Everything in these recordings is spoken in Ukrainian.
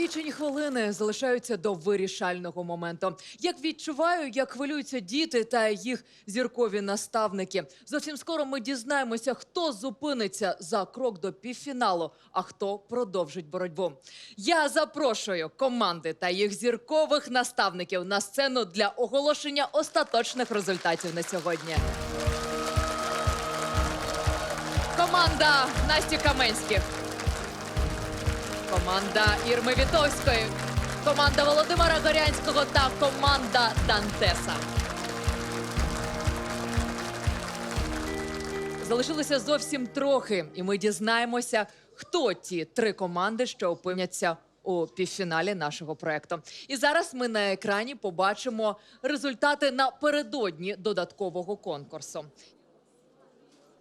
Лічені хвилини залишаються до вирішального моменту. Як відчуваю, як хвилюються діти та їх зіркові наставники. Зовсім скоро ми дізнаємося, хто зупиниться за крок до півфіналу, а хто продовжить боротьбу. Я запрошую команди та їх зіркових наставників на сцену для оголошення остаточних результатів на сьогодні. Команда Насті Каменських. Команда Ірми Вітовської, команда Володимира Горянського та команда Дантеса. Залишилося зовсім трохи, і ми дізнаємося, хто ті три команди, що опиняться у півфіналі нашого проекту. І зараз ми на екрані побачимо результати напередодні додаткового конкурсу.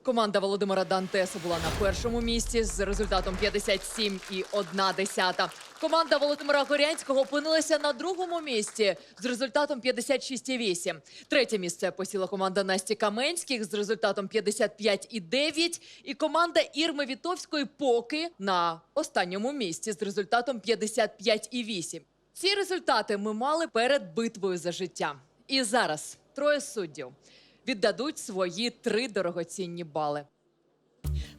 Команда Володимира Дантеса була на першому місці з результатом 57 і 1 десята. Команда Володимира Горянського опинилася на другому місці з результатом 56,8. Третє місце посіла команда Насті Каменських з результатом 55,9. І команда Ірми Вітовської поки на останньому місці з результатом 55,8. Ці результати ми мали перед битвою за життя. І зараз троє суддів віддадуть свої три дорогоцінні бали.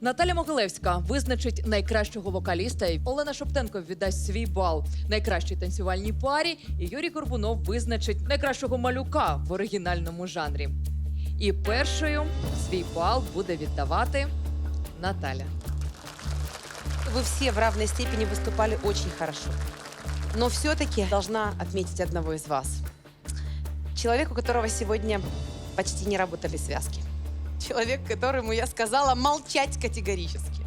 Наталя Могилевська визначить найкращого вокаліста. і Олена Шоптенко віддасть свій бал найкращій танцювальній парі. І Юрій Горбунов визначить найкращого малюка в оригінальному жанрі. І першою свій бал буде віддавати Наталя. Вы все в равной степени выступали очень хорошо. Но все-таки должна отметить одного из вас. Человек, которого сегодня почти не работали связки. Человек, которому я сказала молчать категорически.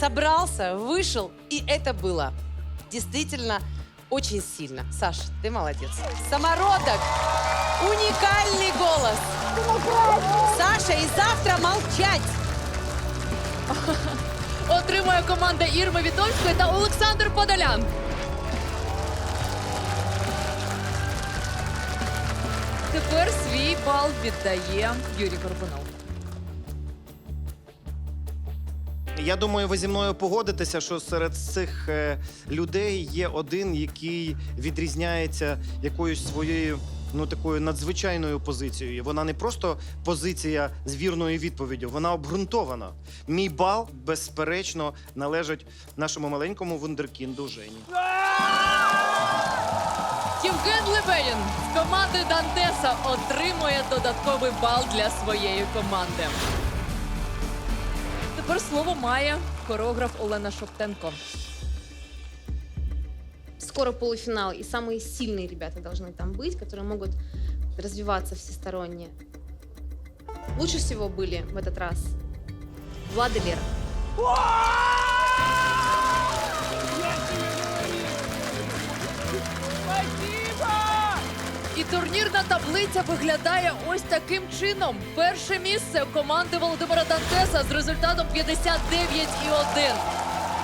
Собрался, вышел, и это было действительно очень сильно. Саш, ты молодец. Самородок, уникальный голос. Саша, и завтра молчать. Отримує команда Ірми Вітовської та Олександр Подолян. Тепер свій бал віддає Юрій Горбунов. Я думаю, ви зі мною погодитеся, що серед цих е, людей є один, який відрізняється якоюсь своєю. Ну, такою надзвичайною позицією. Вона не просто позиція з вірною відповіддю, вона обґрунтована. Мій бал, безперечно, належить нашому маленькому вундеркінду Жені. Євген Лебедін з команди Дантеса отримує додатковий бал для своєї команди. Тепер слово має хореограф Олена Шоптенко. скоро полуфинал, и самые сильные ребята должны там быть, которые могут развиваться всесторонне. Лучше всего были в этот раз Влад и Лера. Турнірна таблиця виглядає ось таким чином. Перше місце команди Володимира Дантеса з результатом 59,1.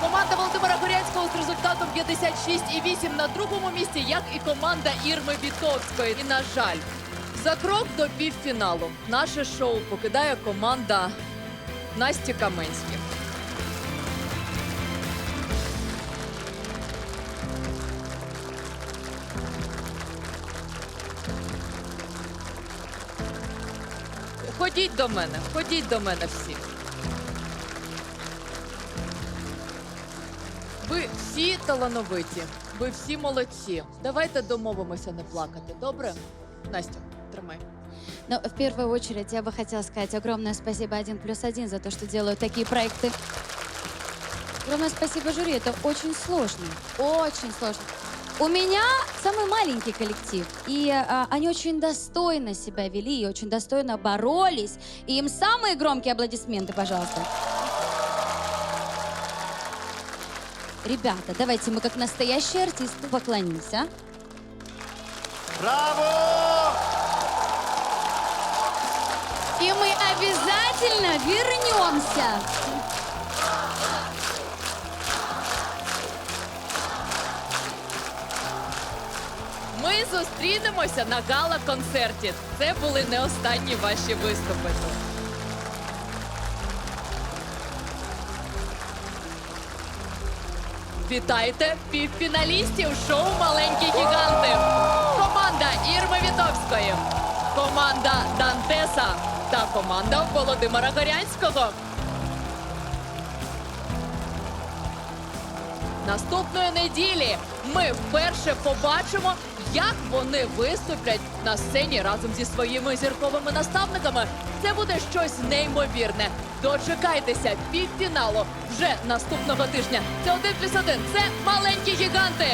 Команда Володимира Горянського з результатом 56,8 на другому місці, як і команда Ірми Вітовської. І на жаль, за крок до півфіналу наше шоу покидає команда Насті Каменських. Ходіть до мене, ходіть до мене всі. Ви всі талановиті, ви всі молодці. Давайте домовимося не плакати, добре? Настя, тримай. Но в первую очередь я бы хотела сказать огромное спасибо 1 плюс 1 за то, что делают такие проекты. Огромное спасибо жюри, это очень сложно, очень сложно. У меня самый маленький коллектив, и а, они очень достойно себя вели, и очень достойно боролись. И им самые громкие аплодисменты, пожалуйста. Ребята, давайте мы как настоящие артисты поклонимся. Браво! И мы обязательно вернемся. Ми зустрінемося на гала-концерті. Це були не останні ваші виступи. Вітайте півфіналістів шоу Маленькі гіганти. Команда Ірми Вітовської, команда Дантеса та команда Володимира Горянського. Наступної неділі ми вперше побачимо, як вони виступлять на сцені разом зі своїми зірковими наставниками. Це буде щось неймовірне. Дочекайтеся півфіналу вже наступного тижня. Це один плюс один. Це маленькі гіганти.